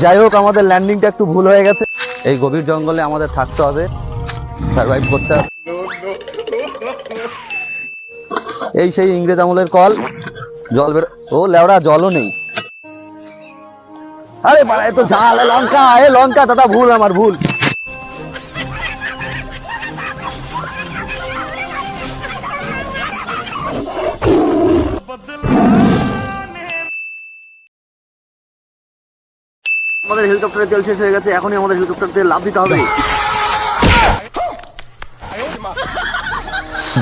যাই হোক, আমাদের ল্যান্ডিংটা একটু ভুল হয়ে গেছে। এই গভীর জঙ্গলে আমাদের থাকতে হবে। সার্ভাইভ করতে হবে। এই সেই ইংরেজ আমলের কল। জল বের ও লেওড়া জলও নেই। আরে বাড়া এ তো ঝাল লঙ্কা, এ লঙ্কা, দাদা, ভুল, আমার ভুল। আমাদের হেলিকপ্টারের তেল শেষ হয়ে গেছে, এখনই আমাদের হেলিকপ্টার তেল লাভ দিতে হবে।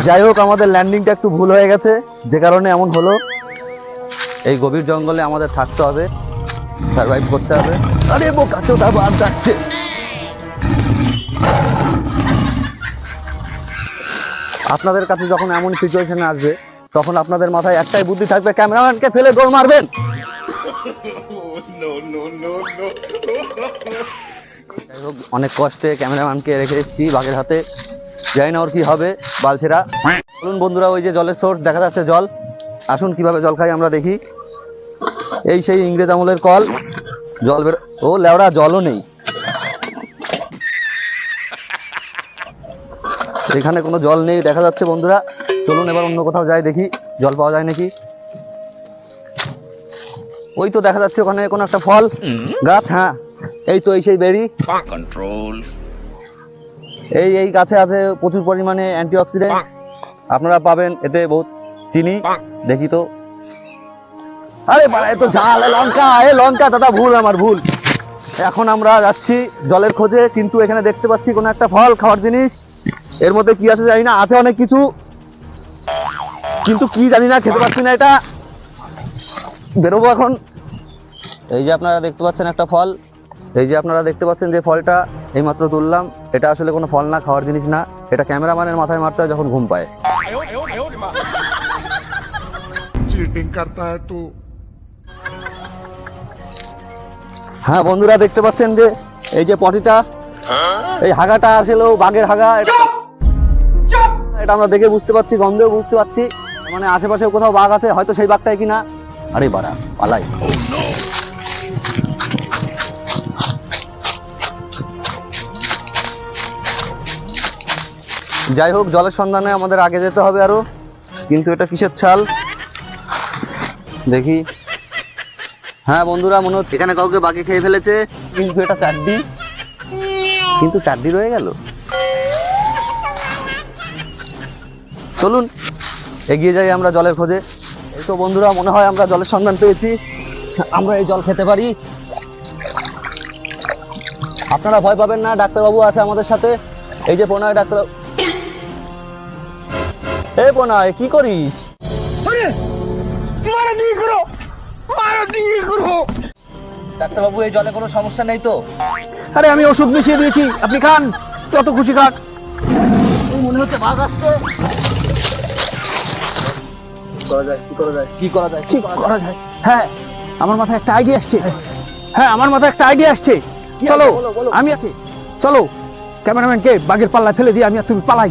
যাই হোক, আমাদের ল্যান্ডিংটা একটু ভুল হয়ে গেছে, যে কারণে এমন হলো। এই গভীর জঙ্গলে আমাদের থাকতে হবে সার্ভাইভ করতে হবে। আরে, বোকা চোদা বার যাচ্ছে। আপনাদের কাছে যখন এমন সিচুয়েশন আসবে, তখন আপনাদের মাথায় একটাই বুদ্ধি থাকবে, ক্যামেরাম্যানকে ফেলে দৌড় মারবেন। অনেক কষ্টে ক্যামেরাম্যানকে রেখে এসেছি বাঘের হাতে। জানি না ওর কি হবে, বালছেরা। বলুন বন্ধুরা, ওই যে জলের সোর্স দেখা যাচ্ছে জল। আসুন, কীভাবে জল খাই আমরা দেখি। এই সেই ইংরেজ আমলের কল। জল বের ও লেওড়া, জলও নেই। এখানে কোনো জল নেই, দেখা যাচ্ছে বন্ধুরা। চলুন এবার অন্য কোথাও যাই দেখি। জল পাওয়া যায় নাকি? ওই তো দেখা যাচ্ছে ওখানে কোনো একটা ফল। গাছ হ্যাঁ। এই তো এই সেই বেরি। Control এই এই গাছে আছে প্রচুর পরিমাণে অ্যান্টিঅক্সিডেন্ট আপনারা পাবেন এতে বহুত চিনি। দেখি তো। আরে বাড়া এ তো ঝাল লঙ্কা এ লঙ্কা দাদা ভুল আমার ভুল। এখন আমরা যাচ্ছি জলের খোঁজে কিন্তু এখানে দেখতে পাচ্ছি কোনো একটা ফল খাওয়ার জিনিস। এর মধ্যে কি আছে জানি না আছে অনেক কিছু। কিন্তু কি জানি না খেতে পাচ্ছি না এটা। বেরোবো এখন। এই যে আপনারা দেখতে পাচ্ছেন একটা ফল। এই যে আপনারা দেখতে পাচ্ছেন যে ফলটা এই মাত্র তুললাম এটা আসলে কোনো ফল না খাওয়ার জিনিস না। এটা ক্যামেরাম্যানের মাথায় মারতে যখন ঘুম পায়। হ্যাঁ বন্ধুরা দেখতে পাচ্ছেন যে এই যে পটিটা এই হাগাটা আসলে বাঘের হাগা এটা আমরা দেখে বুঝতে পারছি গন্ধেও বুঝতে পারছি। মানে আশেপাশে কোথাও বাঘ আছে হয়তো সেই বাঘটাই কিনা। আরে বাড়া, পালাই। যাই হোক, জলের সন্ধানে আমাদের আগে যেতে হবে আরও। কিন্তু এটা কিসের ছাল? দেখি। হ্যাঁ বন্ধুরা, মনে হচ্ছে এখানে কাউকে বাকি খেয়ে ফেলেছে, কিন্তু এটা চারডি কিন্তু চারডি রয়ে গেল। চলুন, এগিয়ে যাই আমরা জলের খোঁজে। তো বন্ধুরা মনে হয় আমরা জলের সন্ধান পেয়েছি। আমরা এই জল খেতে পারি। আপনারা ভয় পাবেন না ডাক্তারবাবু আছে আমাদের সাথে। এই যে প্রণয় ডাক্তার এ প্রণয় কি করিস? ডাক্তারবাবু এই জলে কোনো সমস্যা নেই তো? আরে আমি ওষুধ মিশিয়ে দিয়েছি। আপনি খান যত খুশি খান। মনে হচ্ছে বাঘ আসছে। কি করা যায়? কি করা যায়? কি করা যায়? হ্যাঁ আমার মাথায় একটা আইডিয়া আসছে। হ্যাঁ আমার মাথায় একটা আইডিয়া আসছে। চলো আমি আছি। চলো ক্যামেরাম্যানকে বাঘের পাল্লা ফেলে দিয়ে আমি আর তুমি পালাই।